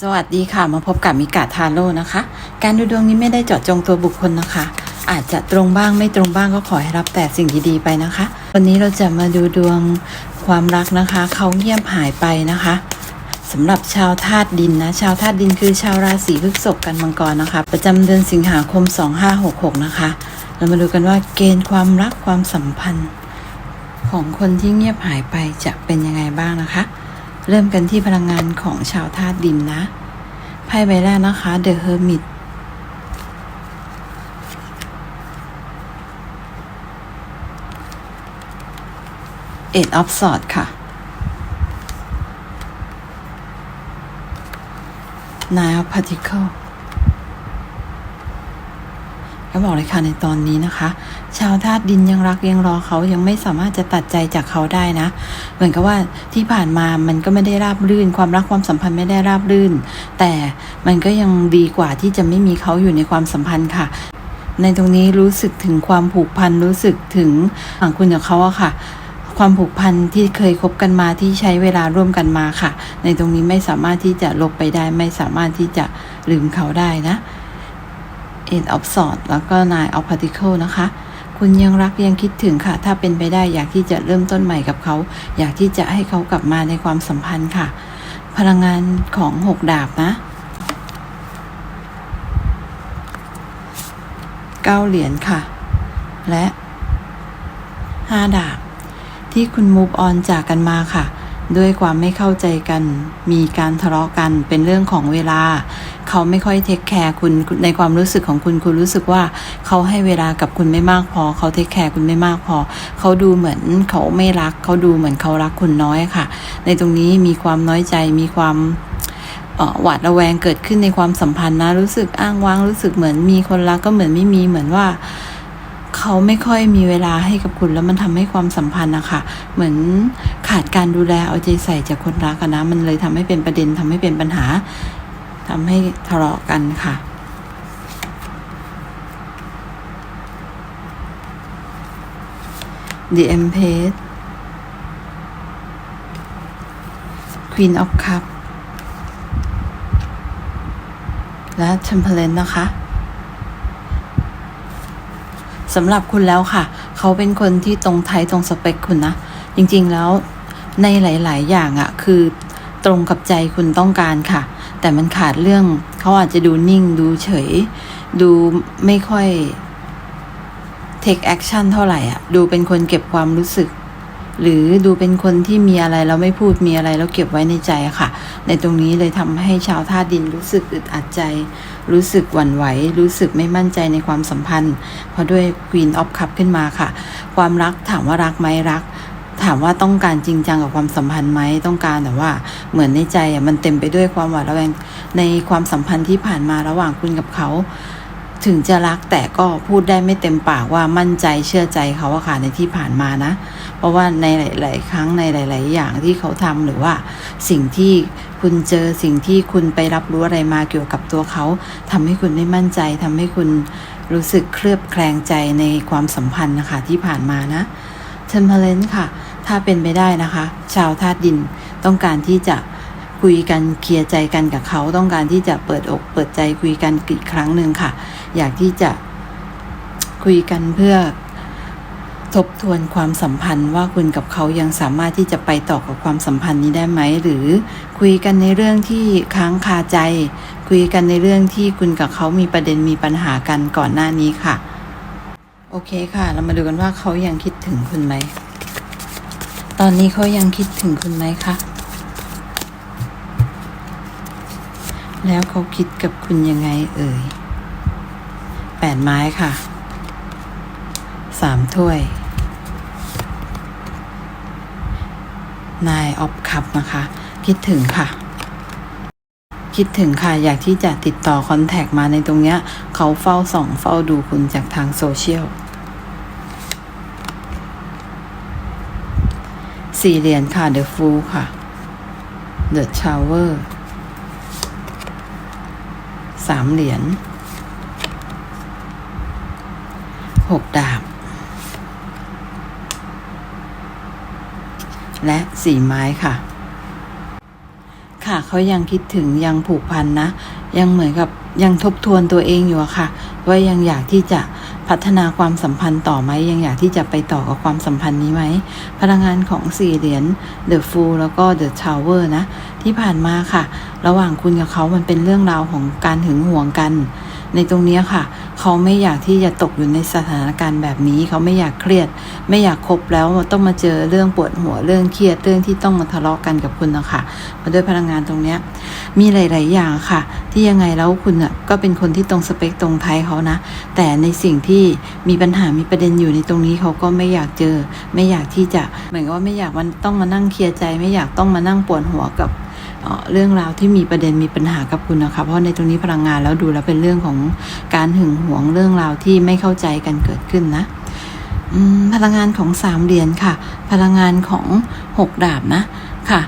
สวัสดีค่ะ มาพบกับมิกาทาโร่นะคะ การดูดวงนี้ไม่ได้เจาะจงตัวบุคคลนะคะ อาจจะตรงบ้างไม่ตรงบ้างก็ขอให้รับแต่สิ่งดีๆไปนะคะ วันนี้เราจะมาดูดวงความรักนะคะ เขาเงียบหายไปนะคะสำหรับชาวธาตุดินนะ ชาวธาตุดินคือชาวราศีพฤษภกันมังกรนะคะ ประจำเดือนสิงหาคม 2566 นะคะ เรามาดูกันว่าเกณฑ์ความรักความสัมพันธ์ ของคนที่เงียบหายไปจะเป็นยังไงบ้างนะคะ เริ่มกันที่พลังงานของชาวธาตุดินนะไพ่ใบแรกนะคะ The Hermit เอ็ดออฟสอดค่ะ Nine of Particle ก็บอกเลยค่ะในตอนนี้นะคะ ชาวธาตุดินยังรักยังรอเขายังไม่สามารถจะตัดใจจากเขาได้นะ เหมือนกับว่าที่ผ่านมามันก็ไม่ได้ราบรื่น ความรักความสัมพันธ์ไม่ได้ราบรื่น แต่มันก็ยังดีกว่าที่จะไม่มีเขาอยู่ในความสัมพันธ์ค่ะในตรงนี้รู้สึกถึงความผูกพันรู้สึกถึงฝั่งคุณกับเขาอะค่ะ ความผูกพันที่เคยคบกันมาที่ใช้เวลาร่วมกันมาค่ะ ในตรงนี้ไม่สามารถที่จะลบไปได้ ไม่สามารถที่จะลืมเขาได้นะ Eight of Swords แล้วก็ Nine of Pentacles นะคะ คุณยังรักยังคิดถึงค่ะ ถ้าเป็นไปได้อยากที่จะเริ่มต้นใหม่กับเขา อยากที่จะให้เขากลับมาในความสัมพันธ์ค่ะ พลังงานของหกดาบนะเก้าเหรียญค่ะ และห้าดาบ ที่คุณ move on จากกันมาค่ะ ด้วยความไม่เข้าใจกัน มีการทะเลาะกันเป็นเรื่องของเวลา เขาไม่ค่อยเทคแคร์คุณในความรู้สึกของคุณคุณรู้สึกว่าเขาให้เวลากับคุณไม่มากพอ เขาเทคแคร์คุณไม่มากพอ เขาดูเหมือนเขาไม่รัก เขาดูเหมือนเขารักคุณน้อยค่ะ ในตรงนี้มีความน้อยใจมีความหวาดระแวงเกิดขึ้นในความสัมพันธ์นะ รู้สึกอ้างว้างรู้สึกเหมือนมีคนรักก็เหมือนไม่มีเหมือนว่าเขาไม่ค่อยมีเวลาให้กับคุณแล้วมันทำให้ความสัมพันธ์นะคะเหมือนขาดการดูแลเอาใจใส่จากคนรักนะมันเลยทำให้เป็นประเด็นทำให้เป็นปัญหา ทำให้ทะเลาะกันค่ะ The Empress Queen of Cup และ Temperance นะคะสำหรับคุณแล้วค่ะ เขาเป็นคนที่ตรงไทยตรงสเปคคุณนะ จริงๆแล้วในหลาย ๆ อย่างอะ่ะ คือตรงกับใจคุณต้องการค่ะ แต่มันขาดเรื่องเขาอาจจะดูนิ่งดูเฉย ดูไม่ค่อย take action เท่าไหร่อะ ดูเป็นคนเก็บความรู้สึก หรือดูเป็นคนที่มีอะไรแล้วไม่พูดมีอะไรแล้วเก็บไว้ในใจค่ะ ในตรงนี้เลยทำให้ชาวธาตุดินรู้สึกอึดอัดใจ รู้สึกหวั่นไหว รู้สึกไม่มั่นใจในความสัมพันธ์ เพราะด้วย Queen of Cup ขึ้นมาค่ะ ความรักถามว่ารักไหมรัก ถามว่าต้องการจริงจังกับความสัมพันธ์ไหมต้องการแต่ว่าเหมือนในใจอะมันเต็มไปด้วยความหวาดระแวงในความสัมพันธ์ที่ผ่านมาระหว่างคุณกับเขา ถึงจะรักแต่ก็พูดได้ไม่เต็มปากว่ามั่นใจเชื่อใจเขาอะค่ะในที่ผ่านมานะ เพราะว่าในหลาย ๆ ครั้งในหลาย ๆ อย่างที่เขาทำหรือว่า สิ่งที่คุณเจอสิ่งที่คุณไปรับรู้อะไรมาเกี่ยวกับตัวเขาทำให้คุณไม่มั่นใจทำให้คุณรู้สึกเคลือบแคลงใจในความสัมพันธ์นะคะที่ผ่านมานะเทมเพลนค่ะ ถ้าเป็นไปได้นะคะ ชาวธาตุดินต้องการที่จะคุยกันเคลียร์ใจกันกับเขาต้องการที่จะเปิดอกเปิดใจคุยกันอีกครั้งหนึ่งค่ะ อยากที่จะคุยกันเพื่อทบทวนความสัมพันธ์ว่าคุณกับเขายังสามารถที่จะไปต่อกับความสัมพันธ์นี้ได้ไหม หรือคุยกันในเรื่องที่ค้างคาใจ คุยกันในเรื่องที่คุณกับเขามีประเด็นมีปัญหากันก่อนหน้านี้ค่ะ โอเคค่ะ เรามาดูกันว่าเขายังคิดถึงคุณไหม ตอนนี้เขายังคิดถึงคุณไหมคะ แล้วเขาคิดกับคุณยังไงเอ่ยแปดไม้ค่ะ สามถ้วย นายออฟคัพนะคะ คิดถึงค่ะ คิดถึงค่ะ อยากที่จะติดต่อคอนแทคมาในตรงเนี้ย เขาเฝ้าส่องเฝ้าดูคุณจากทางโซเชียล สี่เหรียญค่ะ The Fool ค่ะ The Tower สามเหรียญหกดาบ และสี่ไม้ค่ะ ค่ะเขายังคิดถึงยังผูกพันนะ ยังเหมือนกับยังทบทวนตัวเองอยู่อะค่ะ ว่ายังอยากที่จะ พัฒนาความสัมพันธ์ต่อไหมยังอยากที่จะไปต่อกับความสัมพันธ์นี้ไหมพลังงานของสี่เหรียญ The Fool แล้วก็ The Tower นะ ที่ผ่านมาค่ะ ระหว่างคุณกับเขามันเป็นเรื่องราวของการหึงหวงกัน ในตรงนี้ค่ะ เขาไม่อยากที่จะตกอยู่ในสถานการณ์แบบนี้ เขาไม่อยากเครียด ไม่อยากคบแล้วต้องมาเจอเรื่องปวดหัวเรื่องเครียดเรื่องที่ต้องมาทะเลาะกันกับคุณนะคะมาด้วยพลังงานตรงนี้มีหลาย ๆ อย่างค่ะ ที่ยังไงแล้วคุณอะก็เป็นคนที่ตรงสเปคตรงไทยเขานะ แต่ในสิ่งที่มีปัญหามีประเด็นอยู่ในตรงนี้เขาก็ไม่อยากเจอ ไม่อยากที่จะเหมือนกับว่าไม่อยากมันต้องมานั่งเคลียร์ใจ ไม่อยากต้องมานั่งปวดหัวกับ เรื่องราวที่มีประเด็นมีปัญหากับคุณนะคะ เพราะในตรงนี้พลังงานแล้วดูแล้วเป็นเรื่องของการหึงหวงเรื่องราวที่ไม่เข้าใจกันเกิดขึ้นนะพลังงานของสามเหรียญค่ะ พลังงานของหกดาบนะค่ะ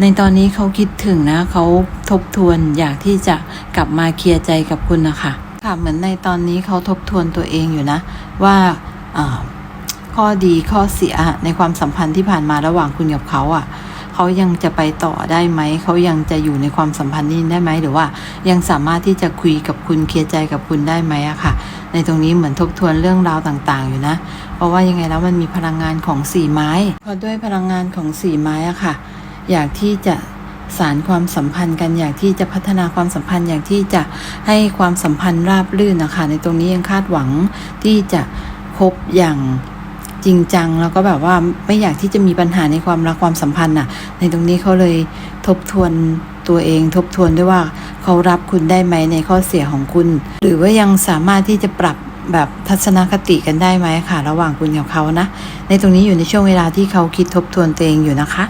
ในตอนนี้เขาคิดถึงนะเขาทบทวนอยากที่จะกลับมาเคลียร์ใจกับคุณนะคะค่ะเหมือนในตอนนี้เขาทบทวนตัวเองอยู่นะ ว่าอ่าข้อดีข้อเสียในความสัมพันธ์ที่ผ่านมาระหว่างคุณกับเขาอะ่ะ เขายังจะไปต่อได้ไหม เขายังจะอยู่ในความสัมพันธ์นี้ได้ไหม หรือว่ายังสามารถที่จะคุยกับคุณเคลียร์ใจกับคุณได้ไหมอะค่ะ ในตรงนี้เหมือนทบทวนเรื่องราวต่างๆ อยู่นะ เพราะว่ายังไงแล้วมันมีพลังงานของสี่ไม้เพราะด้วยพลังงานของสี่ไม้อะค่ะ อยากที่จะสารความสัมพันธ์กันอยากที่จะพัฒนาความสัมพันธ์อยากที่จะให้ความสัมพันธ์ราบรื่นนะคะ ในตรงนี้ยังคาดหวังที่จะคบอย่าง จริงจัง แล้วก็แบบว่าไม่อยากที่จะมีปัญหาในความรักความสัมพันธ์น่ะ ในตรงนี้เขาเลยทบทวนตัวเอง ทบทวนด้วยว่าเขารับคุณได้ไหมในข้อเสียของคุณ หรือว่ายังสามารถที่จะปรับแบบทัศนคติกันได้ไหมค่ะ ระหว่างคุณกับเขานะ ในตรงนี้อยู่ในช่วงเวลาที่เขาคิดทบทวนตัวเองอยู่นะคะ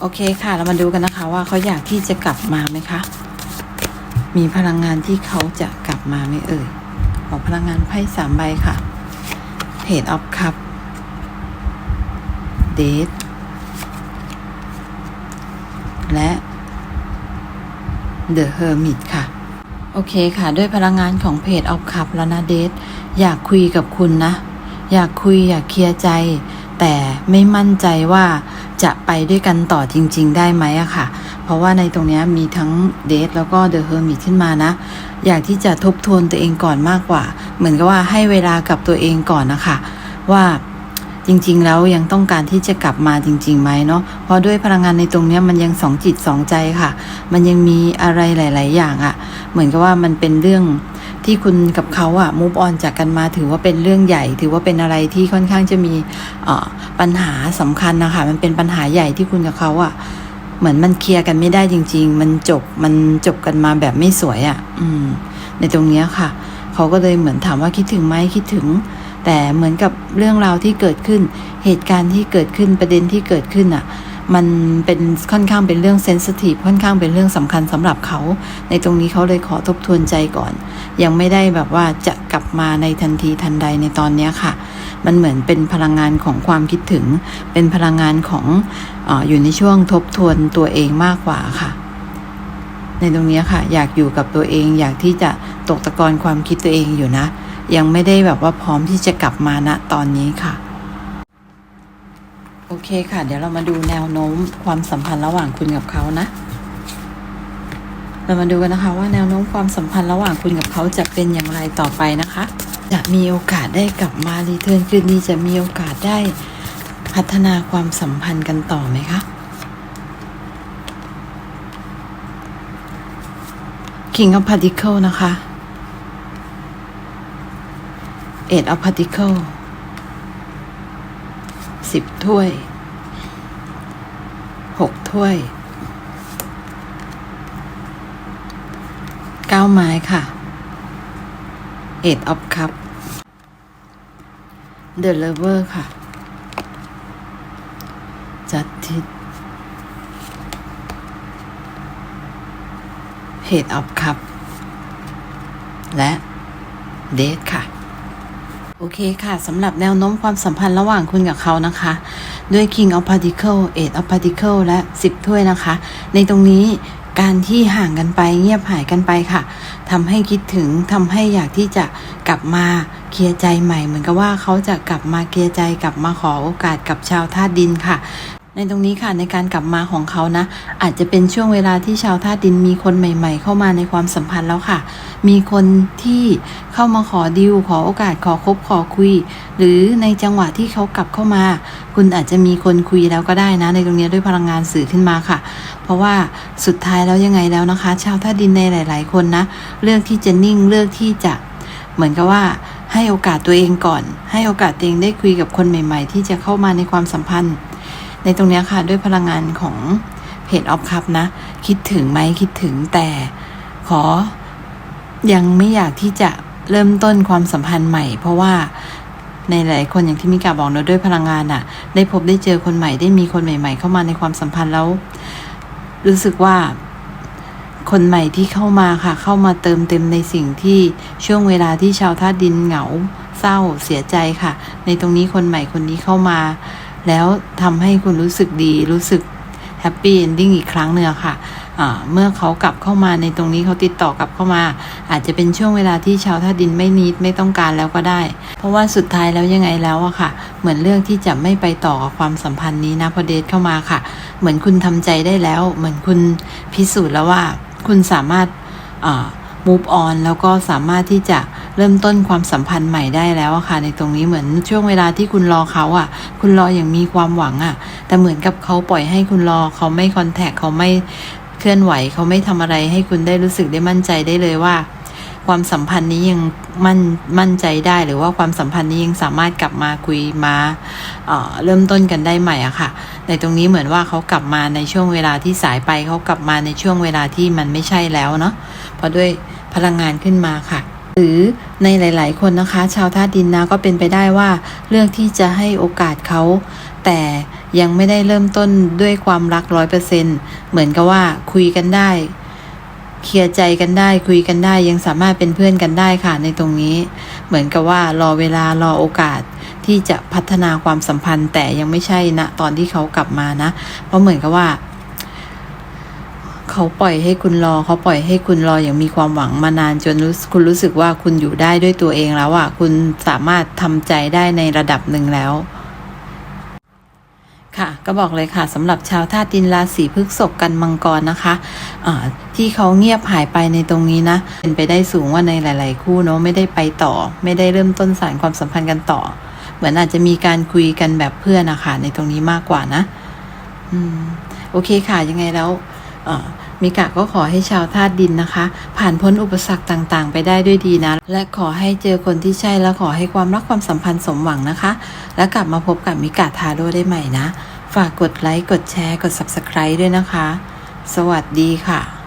โอเคค่ะ เรามาดูกันนะคะว่าเขาอยากที่จะกลับมาไหมคะ มีพลังงานที่เขาจะกลับมาไหมเอ่ย ขอพลังงานไพ่สามใบค่ะ Page of Cup Date และ The Hermit ค่ะ โอเคค่ะ ด้วยพลังงานของเพจออฟคัพแล้วนะเดทอยากคุยกับคุณนะ อยากคุยอยากเคลียร์ใจ แต่ไม่มั่นใจว่าจะไปด้วยกันต่อจริง ๆ ได้ไหมอะค่ะ ราะว่าในตรงนี้มีทั้งเดทแล้วก็เดอะเฮอร์มิขึ้นมานะ อยากที่จะทบทวนตัวเองก่อนมากกว่า เหมือนกับว่าให้เวลากับตัวเองก่อนนะคะว่าจริงๆ แล้วยังต้องการที่จะกลับมาจริงๆไหมเนาะเพราะด้วยพลังงานในตรงนี้มันยังสองจิตสองใจค่ะ มันยังมีอะไรหลาย ๆ อย่างอะเหมือนกับว่ามันเป็นเรื่องที่คุณกับเขาอะมูฟออนจากกันมาถือว่าเป็นเรื่องใหญ่ ถือว่าเป็นอะไรที่ค่อนข้างจะมีปัญหาสำคัญนะคะมันเป็นปัญหาใหญ่ที่คุณกับเขาอะ เหมือนมันเคลียร์กันไม่ได้จริง ๆ มันจบมันจบกันมาแบบไม่สวยอะอืม ในตรงเนี้ยค่ะ เขาก็เลยเหมือนถามว่าคิดถึงไหมคิดถึง แต่เหมือนกับเรื่องราวที่เกิดขึ้น เหตุการณ์ที่เกิดขึ้นประเด็นที่เกิดขึ้นอะ มันเป็นค่อนข้างเป็นเรื่องเซนสทีฟค่อนข้างเป็นเรื่องสำคัญสำหรับเขา ในตรงนี้เขาเลยขอทบทวนใจก่อน ยังไม่ได้แบบว่าจะกลับมาในทันทีทันใดในตอนเนี้ยค่ะ มันเหมือนเป็นพลังงานของความคิดถึง เป็นพลังงานของออยู่ในช่วงทบทวนตัวเองมากกว่าค่ะ ในตรงนี้ค่ะ อยากอยู่กับตัวเอง อยากที่จะตกตะกอนความคิดตัวเองอยู่นะ ยังไม่ได้แบบว่าพร้อมที่จะกลับมาณตอนนี้ค่ะโอเคค่ะ เดี๋ยวเรามาดูแนวโน้มความสัมพันธ์ระหว่างคุณกับเขานะ เรามาดูกันนะคะว่าแนวโน้มความสัมพันธ์ระหว่างคุณกับเขาจะเป็นอย่างไรต่อไปนะคะ จะมีโอกาสได้กลับมารีเทิร์นคืนนี้จะมีโอกาสได้พัฒนาความสัมพันธ์กันต่อไหมคะ King of Pentacle นะคะ Eight of Pentacle สิบถ้วยหกถ้วยเก้าไม้ค่ะ Eight of Cup The Lover ค่ะ จัดทิศ Page of Cup และ Date ค่ะ โอเคค่ะสำหรับแนวโน้มความสัมพันธ์ระหว่างคุณกับเขานะคะ ด้วย King of Particle Eight of Particle และ 10 ถ้วยนะคะ ในตรงนี้ การที่ห่างกันไปเงียบหายกันไปค่ะทำให้คิดถึงทำให้อยากที่จะกลับมาเคลียร์ใจใหม่ เหมือนกับว่าเขาจะกลับมาเคลียร์ใจกลับมาขอโอกาสกับชาวธาตุดินค่ะ ในตรงนี้ค่ะในการกลับมาของเขานะ อาจจะเป็นช่วงเวลาที่ชาวธาตุดินมีคนใหม่ ๆ เข้ามาในความสัมพันธ์แล้วค่ะ มีคนที่เข้ามาขอดิวขอโอกาสขอคบขอคุย หรือในจังหวะที่เขากลับเข้ามา คุณอาจจะมีคนคุยแล้วก็ได้นะ ในตรงนี้ด้วยพลังงานสื่อขึ้นมาค่ะ เพราะว่าสุดท้ายแล้วยังไงแล้วนะคะ ชาวธาตุดินในหลาย ๆ คนนะเลือกที่จะนิ่งเลือกที่จะเหมือนกับว่าให้โอกาสตัวเองก่อน ให้โอกาสตัวเองได้คุยกับคนใหม่ ๆ ที่จะเข้ามาในความสัมพันธ์ ในตรงนี้ค่ะด้วยพลังงานของเพจออฟคัพนะ คิดถึงไหมคิดถึงแต่ขอยังไม่อยากที่จะเริ่มต้นความสัมพันธ์ใหม่ เพราะว่าในหลายคนอย่างที่มิกาบอกเนอะด้วยพลังงานอะ่ะได้พบได้เจอคนใหม่ได้มีคนใหม่ ๆ เข้ามาในความสัมพันธ์แล้ว รู้สึกว่าคนใหม่ที่เข้ามาค่ะ เข้ามาเติมเต็มในสิ่งที่ช่วงเวลาที่ชาวธาดินเหงา เศร้าเสียใจค่ะ ในตรงนี้คนใหม่คนนี้เข้ามา แล้วทำให้คุณรู้สึกดีรู้สึกแฮปปี้เอนดิ้งอีกครั้งหนึ่งค่ะเมื่อเขากลับเข้ามาในตรงนี้เขาติดต่อกลับเข้ามา อาจจะเป็นช่วงเวลาที่ชาวธาดินไม่นิดไม่ต้องการแล้วก็ได้ เพราะว่าสุดท้ายแล้วยังไงแล้วอะค่ะ เหมือนเรื่องที่จะไม่ไปต่อกับความสัมพันธ์นี้นะพอเดทเข้ามาค่ะ เหมือนคุณทำใจได้แล้ว เหมือนคุณพิสูจน์แล้วว่า คุณสามารถอ่า move on แล้วก็สามารถที่จะ เริ่มต้นความสัมพันธ์ใหม่ได้แล้วอะค่ะ ในตรงนี้เหมือนช่วงเวลาที่คุณรอเขาอะคุณรออย่างมีความหวังอะแต่เหมือนกับเขาปล่อยให้คุณรอเขาไม่คอนแทคเขาไม่เคลื่อนไหว เขาไม่ทำอะไรให้คุณได้รู้สึกได้มั่นใจได้เลยว่า ความสัมพันธ์นี้ยังมั่นมั่นใจได้ หรือว่าความสัมพันธ์นี้ยังสามารถกลับมาคุยมาเออเริ่มต้นกันได้ใหม่อะค่ะ ในตรงนี้เหมือนว่าเขากลับมาในช่วงเวลาที่สายไปเขากลับมาในช่วงเวลาที่มันไม่ใช่แล้วเนาะเพราะด้วยพลังงานขึ้นมาค่ะ หรือในหลาย ๆ คนนะคะ ชาวธาตุดินนะก็เป็นไปได้ว่าเลือกที่จะให้โอกาสเขา แต่ยังไม่ได้เริ่มต้นด้วยความรักร้อยเปอร์เซ็นเหมือนกับว่าคุยกันได้ เคลียร์ใจกันได้คุยกันได้ยังสามารถเป็นเพื่อนกันได้ค่ะในตรงนี้ เหมือนกับว่ารอเวลารอโอกาสที่จะพัฒนาความสัมพันธ์ แต่ยังไม่ใช่นะตอนที่เขากลับมานะ เพราะเหมือนกับว่า เขาปล่อยให้คุณรอเขาปล่อยให้คุณรออย่างมีความหวังมานานจนรู้คุณรู้สึกว่าคุณอยู่ได้ด้วยตัวเองแล้วอะคุณสามารถทำใจได้ในระดับหนึ่งแล้ว ค่ะ ก็บอกเลยค่ะสำหรับชาวธาตุดินราศีพฤกษกันมังกรนะคะะที่เขาเงียบหายไปในตรงนี้นะ เป็นไปได้สูงว่าในหลาย ๆ คู่เนาะไม่ได้ไปต่อ ไม่ได้เริ่มต้นสารความสัมพันธ์กันต่อ เหมือนอาจจะมีการคุยกันแบบเพื่อนนะคะในตรงนี้มากกว่านะ อืม โอเคค่ะยังไงแล้ว มิกะก็ขอให้ชาวธาตุดินนะคะ ผ่านพ้นอุปสรรคต่างๆ ไปได้ด้วยดีนะ และขอให้เจอคนที่ใช่และขอให้ความรักความสัมพันธ์สมหวังนะคะ และกลับมาพบกับมิกะทาโร่ได้ใหม่นะ ฝากกดไลค์กดแชร์กด Subscribe ด้วยนะคะ สวัสดีค่ะ